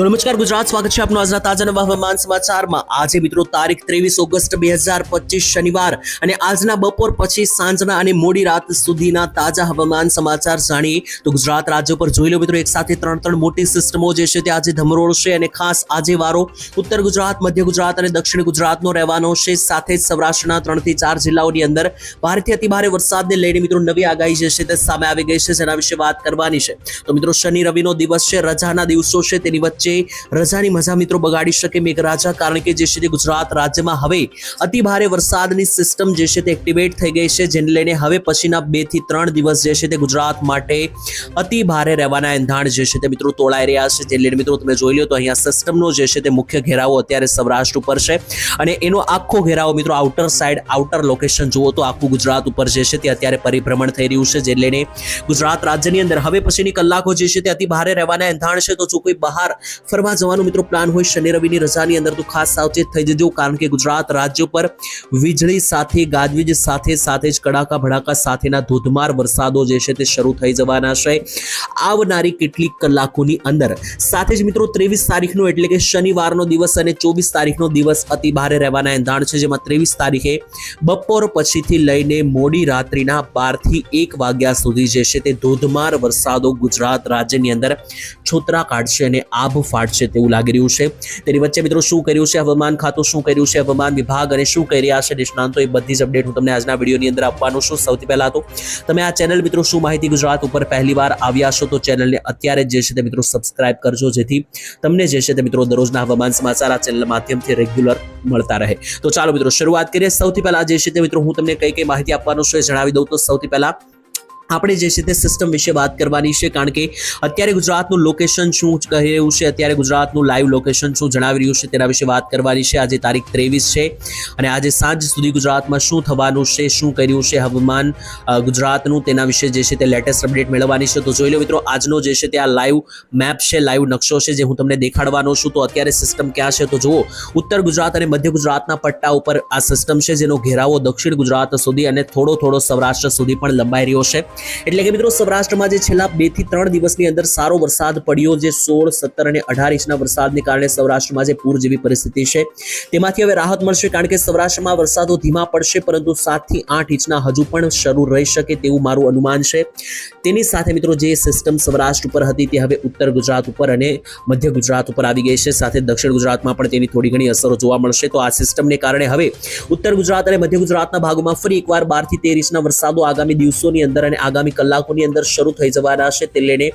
તો નમસ્કાર, ગુજરાત. સ્વાગત છે આપનું આજના તાજા નવા હવામાન સમાચારમાં. આજે મિત્રો તારીખ ત્રેવીસ ઓગસ્ટ બે હજાર પચીસ શનિવાર અને આજના બપોર પછી સાંજના અને મોડી રાત સુધીના તાજા હવામાન સમાચાર જાણીએ તો ગુજરાત રાજ્ય પર જોઈ લો મિત્રો, એક સાથે ત્રણ ત્રણ મોટી સિસ્ટમો જે છે તે આજે ધમરોળશે અને ખાસ આજે વારો ઉત્તર ગુજરાત, મધ્ય ગુજરાત અને દક્ષિણ ગુજરાતનો રહેવાનો છે. સાથે જ સૌરાષ્ટ્રના ત્રણથી ચાર જિલ્લાઓની અંદર ભારેથી અતિભારે વરસાદને લઈને મિત્રો નવી આગાહી જે છે તે સામે આવી ગઈ છે. જેના વિશે વાત કરવાની છે. તો મિત્રો, શનિ રવિનો દિવસ છે. રજાના દિવસો છે. તેની વચ્ચે રજાની મજા મિત્રો બગાડી શકે મેઘરાજા, કારણ કે જે છે તે ગુજરાત રાજ્યમાં હવે અતિ ભારે વરસાદની સિસ્ટમ જે છે તે એક્ટિવેટ થઈ ગઈ છે, જેને લઈને હવે પછીના બેથી ત્રણ દિવસ જે છે તે ગુજરાત માટે અતિ ભારે રહેવાના એંધાણ જે છે તે મિત્રો તોળાઈ રહ્યા છે. જેને લઈને મિત્રો તમે જોઈ લો તો અહીંયા સિસ્ટમનો જે છે તે મુખ્ય ઘેરાવો અત્યારે સૌરાષ્ટ્ર ઉપર છે અને એનો આખો ઘેરાવો મિત્રો આઉટર સાઈડ આઉટર લોકેશન જુઓ તો આખું ગુજરાત ઉપર જે છે તે અત્યારે પરિભ્રમણ થઈ રહ્યું છે. જે લઈને ગુજરાત રાજ્યની અંદર હવે પછીની કલાકો જે છે તે અતિ ભારે રહેવાના એંધાણ છે. તો જો કોઈ બહાર ફરવા જવાનો મિત્રો પ્લાન હોય શનિ રવિની રજાની અંદર તો ખાસ સાવચેત થઈ જજો, કારણ કે ગુજરાત રાજ્ય પર વીજળી સાથે, ગાજવીજ સાથે સાથે જ કડાકા ભડાકા સાથેના ધોધમાર વરસાદો જે છે તે શરૂ થઈ જવાના છે. આવનારી કેટલીક કલાકોની અંદર. સાથે જ મિત્રો ત્રેવીસ તારીખનો એટલે કે શનિવારનો દિવસ અને ચોવીસ તારીખનો દિવસ અતિ ભારે રહેવાના એંધાણ છે, જેમાં ત્રેવીસ તારીખે બપોર પછીથી લઈને મોડી રાત્રિના બારથી એક વાગ્યા સુધી જે છે તે ધોધમાર વરસાદો ગુજરાત રાજ્યની અંદર છોતરા કાઢશે અને આભ ફાટશે તેવું લાગી રહ્યું છે. તેની વચ્ચે મિત્રો શું કર્યું છે? હવામાન ખાતું શું કર્યું છે? હવામાન વિભાગ અને શું કરી રહ્યા છે? નિષ્ણાંતો, એ બધી જ અપડેટ હું તમને આજના વિડીયોની અંદર આપવાનું છું. સૌથી પહેલા તો તમે આ ચેનલ મિત્રો શું માહિતી ગુજરાત ઉપર પહેલી વાર આવ્યા છો તો ચેનલને અત્યારે જ છે તે મિત્રો સબસ્ક્રાઇબ કરજો, જેથી તમને જે છે તે મિત્રો દરરોજના હવામાન સમાચાર આ ચેનલ માધ્યમથી રેગ્યુલર મળતા રહે. તો ચાલો મિત્રો, શરૂઆત કરીએ. સૌથી પહેલા જે છે તે મિત્રો હું તમને કઈ કઈ માહિતી આપવાનું છે જણાવી દઉં. તો સૌથી પહેલા આપણે જે છે તે સિસ્ટમ વિશે વાત કરવાની છે, કારણ કે અત્યારે ગુજરાતનું લોકેશન શું કહી રહ્યું છે, અત્યારે ગુજરાતનું લાઈવ લોકેશન શું જણાવી રહ્યું છે તેના વિશે વાત કરવાની છે. આજે તારીખ ત્રેવીસ છે અને આજે સાંજ સુધી ગુજરાતમાં શું થવાનું છે, શું કર્યું છે, હવામાન ગુજરાતનું તેના વિશે જે છે તે લેટેસ્ટ અપડેટ મેળવવાની છે. તો જોઈ લો મિત્રો, આજનો જે છે તે આ લાઈવ મેપ છે લાઈવ નકશો છે જે હું તમને દેખાડવાનો છું. તો અત્યારે સિસ્ટમ ક્યાં છે તો જુઓ, ઉત્તર ગુજરાત અને મધ્ય ગુજરાતના પટ્ટા ઉપર આ સિસ્ટમ છે જેનો ઘેરાવો દક્ષિણ ગુજરાત સુધી અને થોડો થોડો સૌરાષ્ટ્ર સુધી પણ લંબાઈ રહ્યો છે. એટલે કે મિત્રો સૌરાષ્ટ્રમાં જે છેલ્લા બેથી ત્રણ દિવસની અંદર સારો વરસાદ પડ્યો જે સોળ, સત્તર અને અઢાર ઇંચના વરસાદને કારણે સૌરાષ્ટ્રમાં જે પૂર જેવી પરિસ્થિતિ છે, તેમાંથી હવે રાહત મળશે કારણ કે સૌરાષ્ટ્રમાં વરસાદો ધીમા પડશે પરંતુ સાતથી આઠ ઇંચના હજુ પણ શરૂ રહી શકે તેવું મારું અનુમાન છે. તેની સાથે મિત્રો જે સિસ્ટમ સૌરાષ્ટ્ર ઉપર હતી તે હવે ઉત્તર ગુજરાત ઉપર અને મધ્ય ગુજરાત ઉપર આવી ગઈ છે. સાથે દક્ષિણ ગુજરાતમાં પણ તેની થોડી ઘણી અસરો જોવા મળશે. તો આ સિસ્ટમને કારણે હવે ઉત્તર ગુજરાત અને મધ્ય ગુજરાતના ભાગોમાં ફરી એકવાર બારથી તેર ઇંચના વરસાદો આગામી દિવસોની અંદર અને આગામી કલાકોની અંદર શરૂ થઈ જવાના છે તે લઈને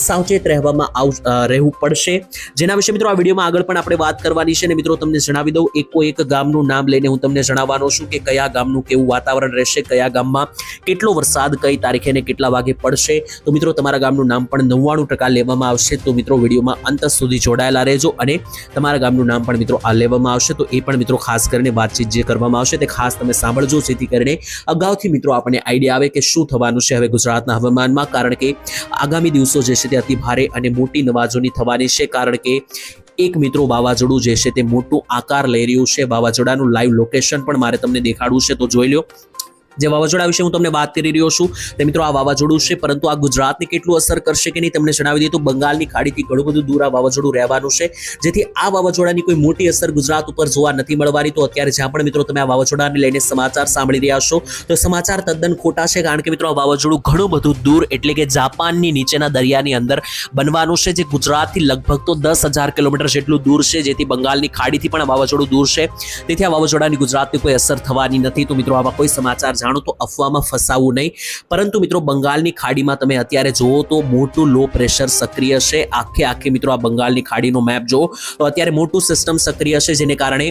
સાવચેત રહેવામાં આવ રહેવું પડશે. જેના વિશે મિત્રો આ વિડીયોમાં આગળ પણ આપણે વાત કરવાની છે અને મિત્રો તમને જણાવી દઉં, એકો એક ગામનું નામ લઈને હું તમને જણાવવાનો છું કે કયા ગામનું કેવું વાતાવરણ રહેશે, કયા ગામમાં કેટલો વરસાદ, કઈ તારીખે અને કેટલા વાગે પડશે. તો મિત્રો તમારા ગામનું નામ પણ નવ્વાણું ટકા લેવામાં આવશે. તો મિત્રો વિડીયોમાં અંત સુધી જોડાયેલા રહેજો અને તમારા ગામનું નામ પણ મિત્રો આ લેવામાં આવશે. તો એ પણ મિત્રો ખાસ કરીને વાતચીત જે કરવામાં આવશે તે ખાસ તમે સાંભળજો, જેથી કરીને અગાઉથી મિત્રો આપણને આઈડિયા આવે કે શું થવાનું છે હવે ગુજરાતના હવામાનમાં, કારણ કે આગામી દિવસો જે છે તે અતિ ભારે અને મોટી નવાજોની થવાની છે, કારણ કે એક મિત્રો વાવાઝોડું જે છે તે મોટું આકાર લઈ રહ્યું છે. વાવાઝોડાનું લાઈવ લોકેશન પણ મારે તમને દેખાડવું છે, તો જોઈ લો જે વાવાઝોડા વિશે હું તમને વાત કરી રહ્યો છું તે મિત્રો આ વાવાઝોડું છે, પરંતુ આ ગુજરાતને કેટલું અસર કરશે કે નહીં તમને જણાવી દઈએ તો બંગાળની ખાડીથી ઘણું બધું દૂર આ વાવાઝોડું રહેવાનું છે. જેથી આ વાવાઝોડાની કોઈ મોટી અસર ગુજરાત ઉપર જોવા નથી મળવાની. તો અત્યારે જ્યાં પણ મિત્રો તમે આ વાવાઝોડાને લઈને સમાચાર સાંભળી રહ્યા છો, તો સમાચાર તદ્દન ખોટા છે, કારણ કે મિત્રો આ વાવાઝોડું ઘણું બધું દૂર એટલે કે જાપાનની નીચેના દરિયાની અંદર બનવાનું છે, જે ગુજરાતથી લગભગ તો દસ હજાર કિલોમીટર જેટલું દૂર છે, જેથી બંગાળની ખાડીથી પણ આ વાવાઝોડું દૂર છે. તેથી આ વાવાઝોડાની ગુજરાતની કોઈ અસર થવાની નથી. તો મિત્રો આવા કોઈ સમાચાર જાણો તો અફવામાં ફસાવું નહીં. પરંતુ મિત્રો બંગાળની ખાડીમાં તમે અત્યારે જુઓ તો મોટું લો પ્રેશર સક્રિય છે. આખે આખે મિત્રો આ બંગાળની ખાડીનો મેપ જુઓ. તો અત્યારે મોટું સિસ્ટમ સક્રિય છે જેને કારણે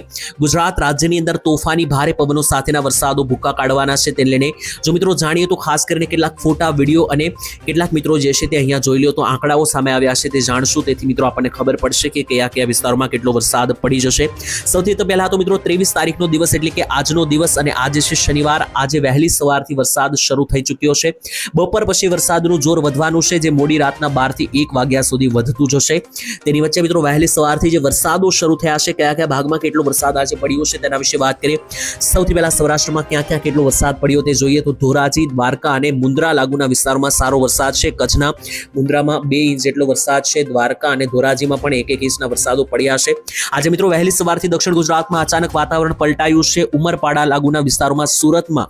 ગુજરાત રાજ્યની અંદર તોફાની ભારે પવનો સાથેના વરસાદો ભૂકા કાઢવાના છે. તેને લઈને જો મિત્રો જાણીએ તો ખાસ કરીને કેટલાક ફોટા, વીડિયો અને કેટલાક મિત્રો જે છે તે અહીંયા જોઈ લો તો આંકડાઓ સામે આવ્યા છે તે જાણશું. તેથી મિત્રો આપણને ખબર પડશે કે કયા કયા વિસ્તારોમાં કેટલો વરસાદ પડી જશે. સૌથી તો પહેલા તો મિત્રો ત્રેવીસ તારીખનો દિવસ એટલે કે આજનો દિવસ અને આજે છે શનિવાર. આજે વહેલી સવારથી વરસાદ શરૂ થઈ ચૂક્યો છે. બપોર પછી વરસાદનું જોર વધવાનું છે, જે મોડી રાતના બારથી એક વાગ્યા સુધી વધતું જશે. તેની વચ્ચે મિત્રો વહેલી સવારથી જે વરસાદો શરૂ થયા છે, કયા કયા ભાગમાં કેટલો વરસાદ આજે પડ્યો છે તેના વિશે વાત કરીએ. સૌથી પહેલા સૌરાષ્ટ્રમાં ક્યાં ક્યાં કેટલો વરસાદ પડ્યો તે જોઈએ તો ધોરાજી, દ્વારકા અને મુન્દ્રા લાગુના વિસ્તારોમાં સારો વરસાદ છે. કચ્છના મુન્દ્રામાં બે ઇંચ જેટલો વરસાદ છે. દ્વારકા અને ધોરાજીમાં પણ એક એક ઇંચના વરસાદો પડ્યા છે. આજે મિત્રો વહેલી સવારથી દક્ષિણ ગુજરાતમાં અચાનક વાતાવરણ પલટાયું છે. ઉમરપાડા લાગુના વિસ્તારોમાં સુરતમાં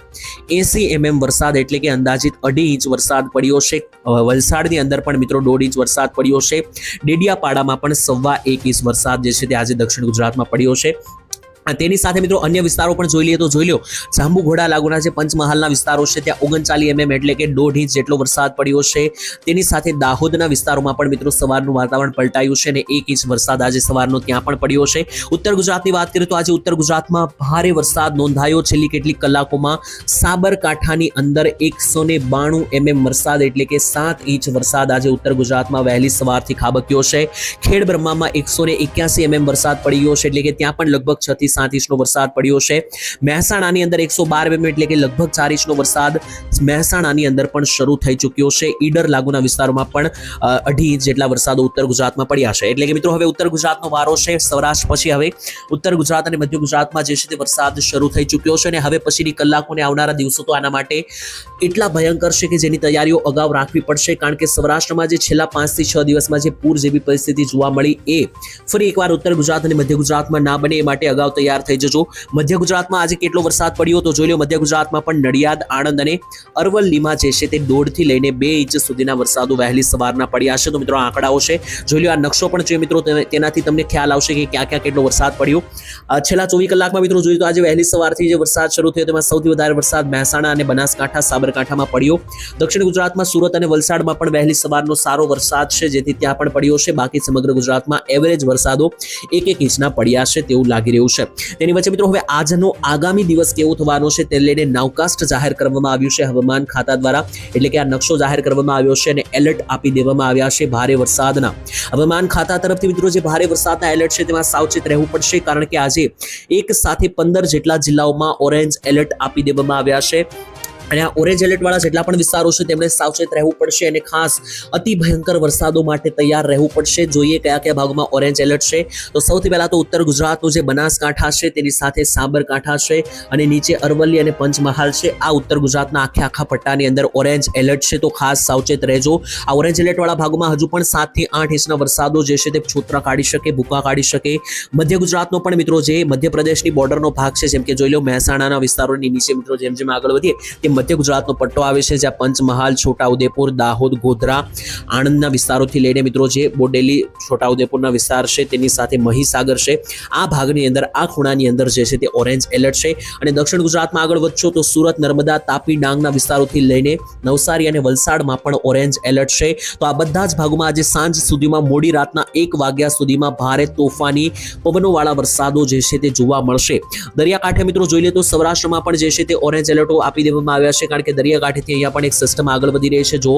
એસી એમએમ વરસાદ એટલે કે અંદાજિત અઢી ઇંચ વરસાદ પડ્યો છે. વલસાડની અંદર પણ મિત્રો દોઢ ઇંચ વરસાદ પડ્યો છે. ડેડિયાપાડામાં પણ સવા એક ઇંચ વરસાદ જે છે તે આજે દક્ષિણ ગુજરાતમાં પડ્યો છે. તેની સાથે મિત્રો અન્ય વિસ્તારો પણ જોઈ લઈએ તો જોઈ લો, જાંબુઘોડા લાગુના જે પંચમહાલના વિસ્તારો છે, ત્યાં ઓગણચાલીસ એમએમ એટલે કે દોઢ ઇંચ જેટલો વરસાદ પડ્યો છે. તેની સાથે દાહોદના વિસ્તારોમાં પણ મિત્રો સવારનું વાતાવરણ પલટાયું છે અને એક ઇંચ વરસાદ આજે સવારનો ત્યાં પણ પડ્યો છે. ઉત્તર ગુજરાતની વાત કરીએ તો આજે ઉત્તર ગુજરાતમાં ભારે વરસાદ નોંધાયો. છેલ્લી કેટલીક કલાકોમાં સાબરકાંઠાની અંદર એકસો ને બાણું એમએમ વરસાદ એટલે કે સાત ઇંચ વરસાદ આજે ઉત્તર ગુજરાતમાં વહેલી સવારથી ખાબક્યો છે. ખેડ બ્રહ્મામાં એકસો ને એક્યાસી એમએમ વરસાદ પડી ગયો છે એટલે કે ત્યાં પણ લગભગ છ થી સાત ઇંચનો વરસાદ પડ્યો છે. મહેસાણાની અંદર એકસો બાર એમએમ એટલે કે લગભગ ચાર ઇંચનો વરસાદ મહેસાણાની અંદર પણ શરૂ થઈ ચૂક્યો છે. ઈડર લાગુના વિસ્તારોમાં પણ અઢી ઇંચ જેટલા વરસાદો ઉત્તર ગુજરાતમાં પડ્યા છે. એટલે કે મિત્રો, હવે ઉત્તર ગુજરાતનો વારો છે સૌરાષ્ટ્ર, પછી હવે ઉત્તર ગુજરાત અને મધ્ય ગુજરાતમાં જે છે તે વરસાદ શરૂ થઈ ચૂક્યો છે અને હવે પછીની કલાકોને આવનારા દિવસો તો આના માટે એટલા ભયંકર છે કે જેની તૈયારીઓ અગાઉ રાખવી પડશે. કારણ કે સૌરાષ્ટ્રમાં જે છેલ્લા પાંચથી છ દિવસમાં જે પૂર જેવી પરિસ્થિતિ જોવા મળી એ ફરી એકવાર ઉત્તર ગુજરાત અને મધ્ય ગુજરાતમાં ના બને એ માટે અગાઉ તૈયાર થઈ જજો. મધ્ય ગુજરાતમાં આજે કેટલો વરસાદ પડ્યો તો જોઈ લો, મધ્ય ગુજરાતમાં પણ નડિયાદ, આણંદ અને અરવલ્લીમાં જે છે તે દોઢથી લઈને બે ઇંચ સુધીના વરસાદો વહેલી સવારના પડ્યા છે. તો મિત્રો આંકડાઓ છે. જોઈ લો, આ નકશો પણ જોઈએ મિત્રો તેનાથી તમને ખ્યાલ આવશે કે ક્યાં ક્યાં કેટલો વરસાદ પડ્યો. છેલ્લા ચોવીસ કલાકમાં મિત્રો જોઈએ તો આજે વહેલી સવારથી જે વરસાદ શરૂ થયો તેમાં સૌથી વધારે વરસાદ મહેસાણા અને બનાસકાંઠા, સાબરકાંઠામાં પડ્યો. દક્ષિણ ગુજરાતમાં સુરત અને વલસાડમાં પણ વહેલી સવારનો સારો વરસાદ છે, જેથી ત્યાં પણ પડ્યો છે. બાકી સમગ્ર ગુજરાતમાં એવરેજ વરસાદો એક એક ઇંચના પડ્યા છે તેવું લાગી રહ્યું છે. તેની વચ્ચે મિત્રો હવે આજનો આગામી દિવસ કેવો થવાનો છે તે લઈને નાવકાસ્ટ જાહેર કરવામાં આવ્યું છે. હવામાન ખાતા દ્વારા એટલે કે આ નકશો જાહેર કરવામાં આવ્યો છે અને એલર્ટ આપી દેવામાં આવ્યા છે ભારે વરસાદના. હવામાન ખાતા તરફથી મિત્રો જે ભારે વરસાદના એલર્ટ છે તેમાં સાવચેત રહેવું પડશે કારણ કે આજે એક સાથે પંદર જેટલા જિલ્લાઓમાં ઓરેન્જ એલર્ટ આપી દેવામાં આવ્યા છે. અને આ ઓરેન્જ એલર્ટવાળા જેટલા પણ વિસ્તારો છે, તેમણે સાવચેત રહેવું પડશે અને ખાસ અતિ ભયંકર વરસાદો માટે તૈયાર રહેવું પડશે. જોઈએ કયા કયા ભાગમાં ઓરેન્જ એલર્ટ છે. તો સૌથી પહેલા તો ઉત્તર ગુજરાતનું જે બનાસકાંઠા છે, તેની સાથે સાબરકાંઠા છે અને નીચે અરવલ્લી અને પંચમહાલ છે. આ ઉત્તર ગુજરાતના આખે આખા પટ્ટાની અંદર ઓરેન્જ એલર્ટ છે. તો ખાસ સાવચેત રહેજો. આ ઓરેન્જ એલર્ટવાળા ભાગમાં હજુ પણ સાતથી આઠ ઇંચના વરસાદો જે છે તે છોતરા કાઢી શકે, ભૂકા કાઢી શકે. મધ્ય ગુજરાતનો પણ મિત્રો જે મધ્યપ્રદેશની બોર્ડરનો ભાગ છે, જેમ કે જોઈ લો મહેસાણાના વિસ્તારોની નીચે મિત્રો જેમ જેમ આગળ વધીએ તે મધ્ય ગુજરાતનો પટ્ટો આવે છે, જ્યાં પંચમહાલ, છોટાઉદેપુર, દાહોદ, ગોધરા આણંદના વિસ્તારોથી લઈને મિત્રો જે બોડેલી, છોટાઉદેપુરના વિસ્તાર છે, તેની સાથે મહીસાગર છે. આ ભાગની અંદર, આ ખૂણાની અંદર જે છે તે ઓરેન્જ એલર્ટ છે. અને દક્ષિણ ગુજરાતમાં આગળ વધશો તો સુરત, નર્મદા, તાપી, ડાંગના વિસ્તારોથી લઈને નવસારી અને વલસાડમાં પણ ઓરેન્જ એલર્ટ છે. તો આ બધા જ ભાગોમાં આજે સાંજ સુધીમાં મોડી રાતના એક વાગ્યા સુધીમાં ભારે તોફાની, પવનોવાળા વરસાદો જે છે તે જોવા મળશે. દરિયાકાંઠે મિત્રો જોઈ લે તો સૌરાષ્ટ્રમાં પણ જે છે તે ઓરેન્જ એલર્ટો આપી દેવામાં આવ્યા છે કારણ કે દરિયાકાંઠેથી અહીંયા પણ એક સિસ્ટમ આગળ વધી રહી છે. જુઓ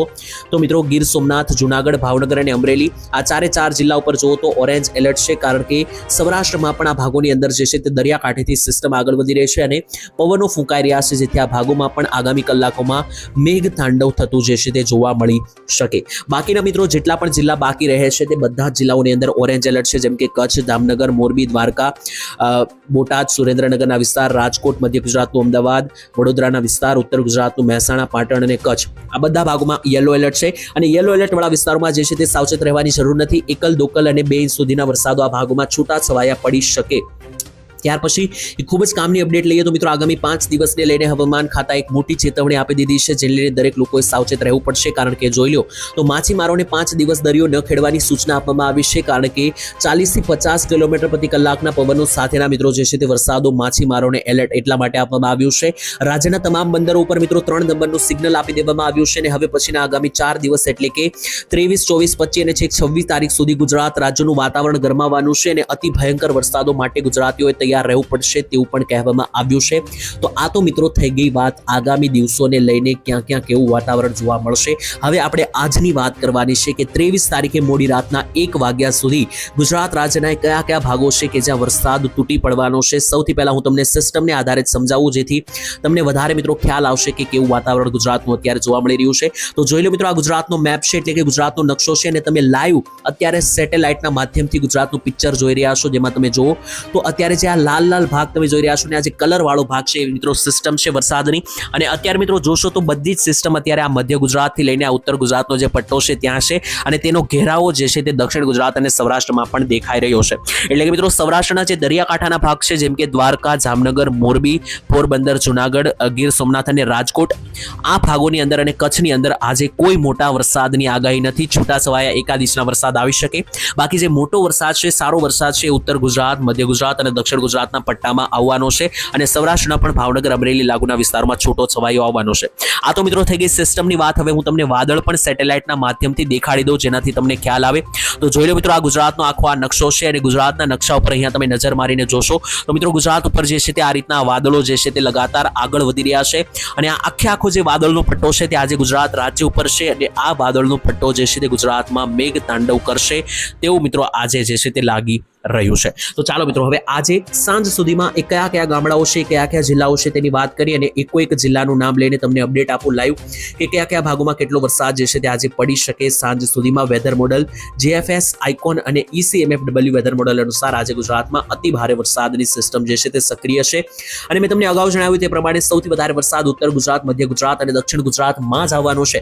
તો મિત્રો, ગીર સોમનાથ, જુનાગઢ, ભાવનગર અને અમરેલી આ ચારે ચાર જિલ્લા ઉપર જુઓ તો ઓરેન્જ એલર્ટ છે કારણ કે સૌરાષ્ટ્રમાં પણ આ ભાગોની અંદર જે છે તે દરિયાકાંઠેથી સિસ્ટમ આગળ વધી રહી છે અને પવનો ફૂંકાઈ રહ્યા છે જેથી આ ભાગોમાં પણ આગામી કલાકોમાં મેઘ તાંડવ થતું જે છે તે જોવા મળી શકે. બાકીના મિત્રો, જેટલા પણ જિલ્લા બાકી રહે છે તે બધા જ જિલ્લાઓની અંદર ઓરેન્જ એલર્ટ છે, જેમ કે કચ્છ, જામનગર, મોરબી, દ્વારકા બોટાદ, સુરેન્દ્રનગરના વિસ્તાર, રાજકોટ, મધ્ય ગુજરાતનું અમદાવાદ, વડોદરાના વિસ્તાર, ઉત્તર ગુજરાતનું મહેસાણા, પાટણ અને કચ્છ. આ બધા ભાગોમાં યલો એલર્ટ છે અને યલો એલર્ટવાળા વિસ્તારોમાં જે છે તે સાવચેત રહેવાની જરૂર નથી. એકલ, દોકલ અને બે ઇંચ સુધીના વરસાદો આ ભાગોમાં છૂટા છવાયા પડી શકે. ત્યાર પછી એ ખૂબ જ કામની અપડેટ લઈએ તો મિત્રો આગામી પાંચ દિવસને લઈને હવામાન ખાતા એક મોટી ચેતવણી આપી દીધી છે, જેને લઈને દરેક લોકોએ સાવચેત રહેવું પડશે. કારણ કે જોઈ લો તો માછીમારોને પાંચ દિવસ દરિયો ન ખેડવાની સૂચના આપવામાં આવી છે, કારણ કે ચાલીસથી પચાસ કિલોમીટર પ્રતિ કલાકના પવનો સાથેના મિત્રો જે છે તે વરસાદો માછીમારોને એલર્ટ એટલા માટે આપવામાં આવ્યું છે. રાજ્યના તમામ બંદરો ઉપર મિત્રો ત્રણ નંબરનું સિગ્નલ આપી દેવામાં આવ્યું છે અને હવે પછીના આગામી ચાર દિવસ એટલે કે ત્રેવીસ, ચોવીસ, પચીસ અને છેક છવ્વીસ તારીખ સુધી ગુજરાત રાજ્યનું વાતાવરણ ગરમાવાનું છે અને અતિ ભયંકર વરસાદો માટે ગુજરાતીઓએ તૈયાર તૈયાર રહેવું પડશે તેવું પણ કહેવામાં આવ્યું છે. તો આ તો મિત્રો થઈ ગઈ વાત. આગામી દિવસોને લઈને ક્યાં ક્યાં કેવું વાતાવરણ જોવા મળશે? હવે આપણે આજની વાત કરવાની છે કે ત્રેવીસ તારીખે મોડી રાતના એક વાગ્યા સુધી ગુજરાત રાજ્યના કયા કયા ભાગો છે કે જ્યાં વરસાદ તૂટી પડવાનો છે? સૌથી પહેલાં હું તમને સિસ્ટમને આધારિત સમજાવું, જેથી તમને વધારે મિત્રો ખ્યાલ આવશે કે કેવું વાતાવરણ ગુજરાતનું અત્યારે જોવા મળી રહ્યું છે. તો જોઈ લો મિત્રો, આ ગુજરાતનો મેપ છે એટલે કે ગુજરાતનો નકશો છે અને તમે લાઈવ અત્યારે સેટેલાઇટના માધ્યમથી ગુજરાતનું પિક્ચર જોઈ રહ્યા છો, જેમાં તમે જુઓ. તો અત્યારે જે આ લાલ લાલ ભાગ તમે જોઈ રહ્યા છો ને આ જે કલર વાળો ભાગ છે એ મિત્રો સિસ્ટમ છે વરસાદની. અને અત્યારે મિત્રો જોશો તો બધી જ સિસ્ટમ અત્યારે આ મધ્ય ગુજરાતથી લઈને આ ઉત્તર ગુજરાતનો જે પટ્ટો છે ત્યાં છે. અને તેનો ઘેરાવો જે છે તે દક્ષિણ ગુજરાત અને સૌરાષ્ટ્રમાં પણ દેખાઈ રહ્યો છે. એટલે કે મિત્રો સૌરાષ્ટ્રના જે દરિયાકાંઠાના ભાગ છે, જેમ કે દ્વારકા, જામનગર, મોરબી, પોરબંદર, જુનાગઢ, ગીર સોમનાથ અને રાજકોટ, આ ભાગોની અંદર અને કચ્છની અંદર આજે કોઈ મોટા વરસાદની આગાહી નથી. છૂટાછવાયા એકાદ ઇંચના વરસાદ આવી શકે. બાકી જે મોટો વરસાદ છે, સારો વરસાદ છે ઉત્તર ગુજરાત, મધ્ય ગુજરાત અને દક્ષિણ ગુજરાતના પટ્ટામાં આવવાનો છે અને સૌરાષ્ટ્રના પણ ભાવનગર અમરેલી લાગુના વિસ્તારમાં છૂટો છવાયો આવવાનો છે. આ તો મિત્રો થઈ ગઈ સિસ્ટમની વાત. હવે હું તમને વાદળ પણ સેટેલાઇટના માધ્યમથી દેખાડી દઉં જેનાથી તમને ખ્યાલ આવે. તો જોઈ લો મિત્રો, આ ગુજરાતનો આખો આ નકશો છે અને ગુજરાતના નકશા ઉપર અહીંયા તમે નજર મારીને જોશો. તો મિત્રો, ગુજરાત ઉપર જે છે તે આ રીતના વાદળો જે છે તે લગાતાર આગળ વધી રહ્યા છે અને આ આખે આખો જે વાદળનો પટ્ટો છે તે આજે ગુજરાત રાજ્ય ઉપર છે અને આ વાદળનો પટ્ટો જે છે તે ગુજરાતમાં મેઘ તાંડવ કરશે. તેવું મિત્રો આજે જે છે તે લાગી રહ્યું છે. તો ચાલો મિત્રો, હવે આજે સાંજ સુધીમાં એ કયા કયા ગામડાઓ છે, કયા કયા જિલ્લાઓ છે તેની વાત કરી અને એકો એક જિલ્લાનું નામ લઈને તમને અપડેટ આપું લાઈવ કે કયા કયા ભાગોમાં કેટલો વરસાદ જે છે તે આજે પડી શકે સાંજ સુધીમાં. વેધર મોડલ જેએફએસ આઇકોન અને ઈસીએમએફડબલ્યુ વેધર મોડલ અનુસાર આજે ગુજરાતમાં અતિ ભારે વરસાદની સિસ્ટમ જે છે તે સક્રિય છે. અને મેં તમને અગાઉ જણાવ્યું તે પ્રમાણે સૌથી વધારે વરસાદ ઉત્તર ગુજરાત, મધ્ય ગુજરાત અને દક્ષિણ ગુજરાતમાં જ આવવાનો છે.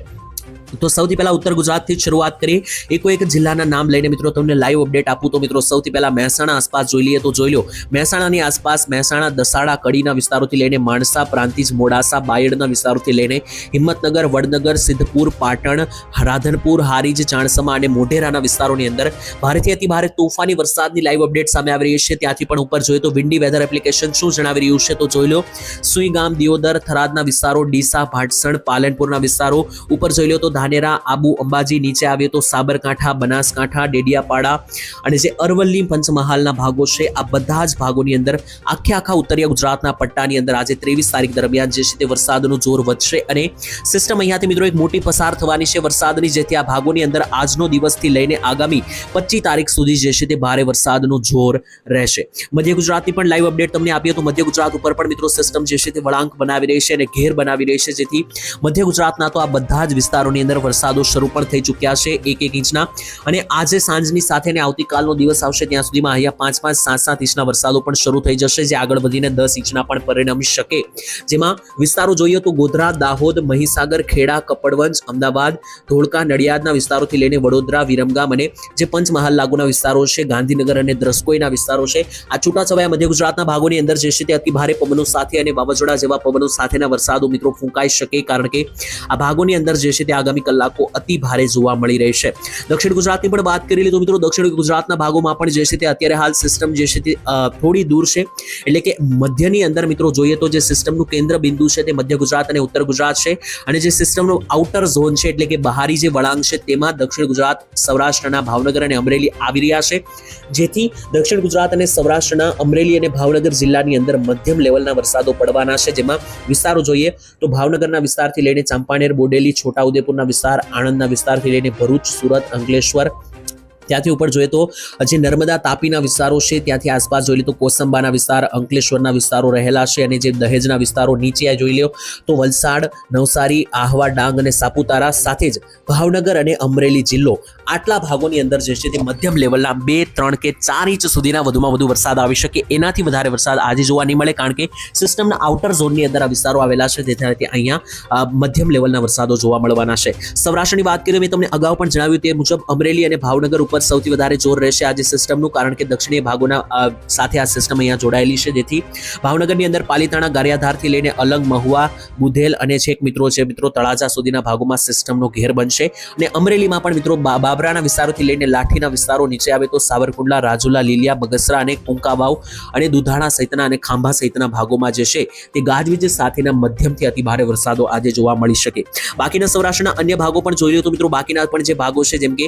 તો સૌથી પહેલા ઉત્તર ગુજરાતથી જ શરૂઆત કરી એકો એક જિલ્લાના નામ લઈને મિત્રો તમને લાઈવ અપડેટ આપું તો મિત્રો સૌથી પહેલા મહેસાણા આસપાસ જોઈ લઈએ તો જોઈ લો. મહેસાણાની આસપાસ મહેસાણા, દસાડા, કડીના વિસ્તારોથી લઈને માણસા, પ્રાંતિજ, મોડાસા, બાયડના વિસ્તારોથી લઈને હિંમતનગર, વડનગર, સિદ્ધપુર, પાટણ, રાધનપુર, હારીજ, ચાણસમા અને મોઢેરાના વિસ્તારોની અંદર ભારેથી અતિભારે તોફાની વરસાદની લાઈવ અપડેટ સામે આવી રહી છે. ત્યાંથી પણ ઉપર જોઈએ તો વિન્ડી વેધર એપ્લિકેશન શું જણાવી રહ્યું છે તો જોઈ લો. સુઈગામ, દિયોદર, થરાદના વિસ્તારો, ડીસા, ભાટસણ, પાલનપુરના વિસ્તારો. ઉપર જોઈ લો તો ધાનેરા, આબુ, અંબાજી, નીચે આવીએ તો સાબરકાંઠા, બનાસકાંઠા, ડેડિયાપાડા અને જે અરવલ્લી પંચમહાલના ભાગો છે, આ બધા જ ભાગોની અંદર આખે આખા ઉત્તરીય ગુજરાતના પટ્ટાની અંદર આજે ત્રેવીસ તારીખ દરમિયાન જે છે તે વરસાદનું જોર વધશે અને સિસ્ટમ અહીંયાથી મિત્રો એક મોટી પસાર થવાની છે વરસાદની, જેથી આ ભાગોની અંદર આજનો દિવસથી લઈને આગામી પચીસ તારીખ સુધી જે છે તે ભારે વરસાદનું જોર રહેશે. મધ્ય ગુજરાતની પણ લાઈવ અપડેટ તમને આપીએ તો મધ્ય ગુજરાત ઉપર પણ મિત્રો સિસ્ટમ જે છે તે વળાંક બનાવી રહી છે અને ઘેર બનાવી રહી છે, જેથી મધ્ય ગુજરાતના તો આ બધા જ વિસ્તારોની અંદર વરસાદો શરૂ પણ થઈ ચૂક્યા છે એક એક ઇંચના. અને આજે સાંજની સાથે ને આવતીકાલનો દિવસ આવશે, ત્યાં સુધીમાં અહીંયા પાંચ પાંચ સાત સાત ઇંચના વરસાદો પણ શરૂ થઈ જશે, જે આગળ વધીને દસ ઇંચના પણ પરિણમી શકે. જેમાં વિસ્તારો જોઈએ તો ગોધરા, દાહોદ, મહીસાગર, ખેડા, કપડવંજ, અમદાવાદ, ધોળકા, નડિયાદના વિસ્તારોથી લઈને વડોદરા, વિરમગામ અને જે પંચમહાલ લાગુના વિસ્તારો છે, ગાંધીનગર અને દ્રસ્કોઈના વિસ્તારો છે. આ છૂટાછવાયા મધ્ય ગુજરાતના ભાગોની અંદર જે છે તે અતિ ભારે પવનો સાથે અને વાવાઝોડા જેવા પવનો સાથેના વરસાદો મિત્રો ફૂંકાઈ શકે, કારણ કે આ ભાગોની અંદર જે છે તે આગામી કલાકો અતિ ભારે જોવા મળી રહેશે દક્ષિણ ગુજરાતની પણ વાત કરી તો મિત્રો દક્ષિણ ગુજરાતના ભાગોમાં પણ જે છે તે અત્યારે હાલ સિસ્ટમ જે છે તે થોડી દૂર છે. એટલે કે મધ્યની અંદર મિત્રો જોઈએ તો જે સિસ્ટમનું કેન્દ્ર બિંદુ છે તે મધ્ય ગુજરાત અને ઉત્તર ગુજરાત છે. અને જે સિસ્ટમનો આઉટર ઝોન છે એટલે કે બહારી જે વળાંક છે તેમાં દક્ષિણ ગુજરાત, સૌરાષ્ટ્રના ભાવનગર અને અમરેલી આવી રહ્યા છે. જેથી દક્ષિણ ગુજરાત અને સૌરાષ્ટ્રના અમરેલી અને ભાવનગર જિલ્લાની અંદર મધ્યમ લેવલના વરસાદો પડવાના છે. જેમાં વિસ્તારો જોઈએ તો ભાવનગરના વિસ્તારથી લઈને ચાંપાનેર, બોડેલી છોટાઉદેપુરના વિસ્તાર, આણંદના વિસ્તારથી લઈને ભરૂચ, સુરત, અંકલેશ્વર. ત્યાંથી ઉપર જોઈએ તો, જે નર્મદા તાપીના વિસ્તારો છે, ત્યાંથી આસપાસ જોઈ લે તો કોસંબાના વિસ્તાર, અંકલેશ્વરના વિસ્તારો રહેલા છે અને જે દહેજના વિસ્તારો નીચે જોઈ લો તો વલસાડ, નવસારી, આહવા, ડાંગ અને સાપુતારા સાથે જ ભાવનગર અને અમરેલી જિલ્લો આટલા ભાગોની અંદર જે છે તે મધ્યમ લેવલના બે, ત્રણ કે ચાર ઇંચ સુધીના વધુમાં વધુ વરસાદ આવી શકે. એનાથી વધારે વરસાદ આજે જોવા નહીં મળે કારણ કે સિસ્ટમના આઉટર ઝોનની અંદર આ વિસ્તારો આવેલા છે. જેથી અહીંયા મધ્યમ લેવલના વરસાદો જોવા મળવાના છે. સૌરાષ્ટ્રની વાત કરીએ મેં તમને અગાઉ પણ જણાવ્યું તે મુજબ અમરેલી અને ભાવનગર ઉપર સૌથી વધારે જોર રહેશે આજે સિસ્ટમનું કારણ કે દક્ષિણીય ભાગોના સાથે આ સિસ્ટમ અહીંયા જોડાયેલી છે. જેથી ભાવનગરની અંદર પાલીતાણા, ગારિયાધારથી લઈને અલંગ, મહુવા, બુધેલ અને છેક મિત્રો છે મિત્રો તળાજા સુધીના ભાગોમાં સિસ્ટમનો ઘેર બનશે. અને અમરેલીમાં પણ મિત્રો બાબા બાબરાના વિસ્તારોથી લઈને લાઠીના વિસ્તારો નીચે આવે તો સાવરકુંડલા, રાજુલા, લીલિયા, બગસરા અને કુંકાવાવ અને દુધાણા સહિતના અને ખાંભા સહિતના ભાગોમાં જે છે તે ગાજવીજ સાથેના મધ્યમથી અતિભારે વરસાદો આજે જોવા મળી શકે. બાકીના સૌરાષ્ટ્રના અન્ય ભાગો પણ જોઈ લો તો મિત્રો, બાકીના પણ જે ભાગો છે, જેમ કે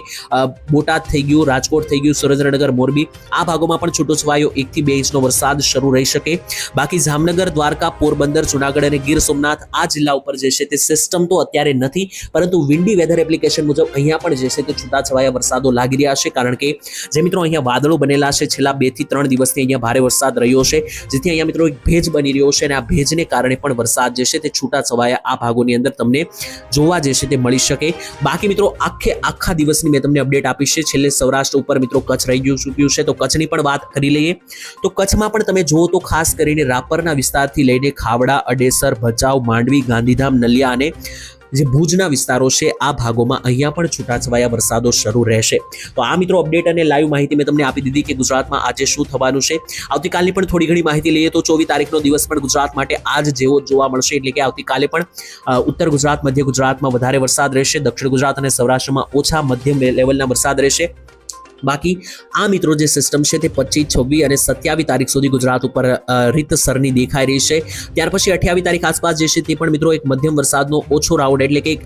બોટાદ થઈ ગયું, રાજકોટ થઈ ગયું, સુરેન્દ્રનગર, મોરબી, આ ભાગોમાં પણ છૂટોછવાયો એકથી બે ઇંચનો વરસાદ શરૂ રહી શકે. બાકી જામનગર, દ્વારકા, પોરબંદર, જુનાગઢ અને ગીર સોમનાથ આ જિલ્લા ઉપર જે છે તે સિસ્ટમ તો અત્યારે નથી, પરંતુ વિન્ડી વેધર એપ્લિકેશન મુજબ અહીંયા પણ જે છે તે છૂટાછવાયા વરસાદો લાગી રહ્યા છે. કારણ કે જે મિત્રો અહીંયા વાદળો બનેલા છે, છેલ્લા બેથી ત્રણ દિવસથી અહીંયા ભારે વરસાદ રહ્યો છે. જેથી અહીંયા મિત્રો એક ભેજ બની રહ્યો છે અને આ ભેજને કારણે પણ વરસાદ જે છે તે છૂટાછવાયા આ ભાગોની અંદર તમને જોવા જે છે તે મળી શકે. બાકી મિત્રો આખે આખા દિવસની મેં તમને અપડેટ આપી છે. છેલ્લે સૌરાષ્ટ્ર ઉપર મિત્રો કચ્છ રહી ગયું ચૂક્યું છે. તો કચ્છની પણ વાત કરી લઈએ. તો કચ્છમાં પણ તમે જુઓ તો ખાસ કરીને રાપરના વિસ્તારથી લઈને ખાવડા, અડેસર, ભચાઉ, માંડવી, ગાંધીધામ, નલિયા અને જે ભુજના વિસ્તારો છે, આ ભાગોમાં અહીંયા પણ છૂટાછવાયા વરસાદો શરૂ રહેશે. તો આ મિત્રો અપડેટ અને લાઈવ માહિતી મેં તમને આપી દીધી કે ગુજરાતમાં આજે શું થવાનું છે. આવતીકાલની પણ થોડી ઘણી માહિતી લઈએ તો ચોવીસ તારીખનો દિવસ પણ ગુજરાત માટે આજ જેવો જોવા મળશે. એટલે કે આવતીકાલે પણ ઉત્તર ગુજરાત, મધ્ય ગુજરાતમાં વધારે વરસાદ રહેશે. દક્ષિણ ગુજરાત અને સૌરાષ્ટ્રમાં ઓછા મધ્યમ લેવલના વરસાદ રહેશે. બાકી આ મિત્રો જે સિસ્ટમ છે તે પચીસ, છવ્વીસ અને સત્યાવીસ તારીખ સુધી ગુજરાત ઉપર રીતસરની દેખાઈ રહી છે. ત્યાર પછી અઠ્યાવીસ તારીખ આસપાસ જે છે તે પણ મિત્રો એક મધ્યમ વરસાદનો ઓછો રાઉન્ડ એટલે કે એક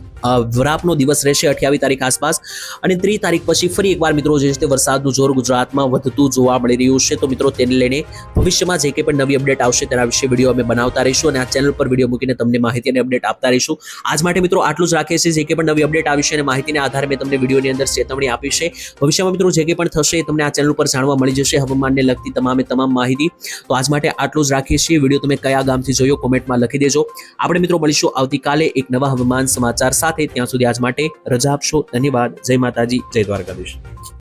વરાપનો દિવસ રહેશે અઠ્યાવીસ તારીખ આસપાસ. અને ત્રીસ તારીખ પછી ફરી એકવાર મિત્રો જે છે તે વરસાદનું જોર ગુજરાતમાં વધતું જોવા મળી રહ્યું છે. તો મિત્રો તેને લઈને ભવિષ્યમાં જે કંઈ પણ નવી અપડેટ આવશે તેના વિશે વીડિયો અમે બનાવતા રહીશું અને આ ચેનલ પર વીડિયો મૂકીને તમને માહિતી અને અપડેટ આપતા રહીશું. આજ માટે મિત્રો આટલું જ રાખીએ છીએ. જે કંઈ પણ નવી અપડેટ આવી છે અને માહિતીના આધારે મેં તમને વિડીયોની અંદર ચેતવણી આપી છે. ભવિષ્યમાં મિત્રો જે કંઈ પણ થશે તમને આ ચેનલ પર જાણવા મળી જશે. હવામાનને લગતી તમામે તમામ માહિતી. તો આજ માટે આટલું જ રાખીએ છીએ. વીડિયો તમે કયા ગામથી જોયો કોમેન્ટમાં લખી દેજો. આપણે મિત્રો મળીશું આવતીકાલે એક નવા હવામાન સમાચાર સાથે. ત્યાં સુધી આજ માટે રજા આપશો. ધન્યવાદ. જય માતાજી. જય દ્વારકાધીશ.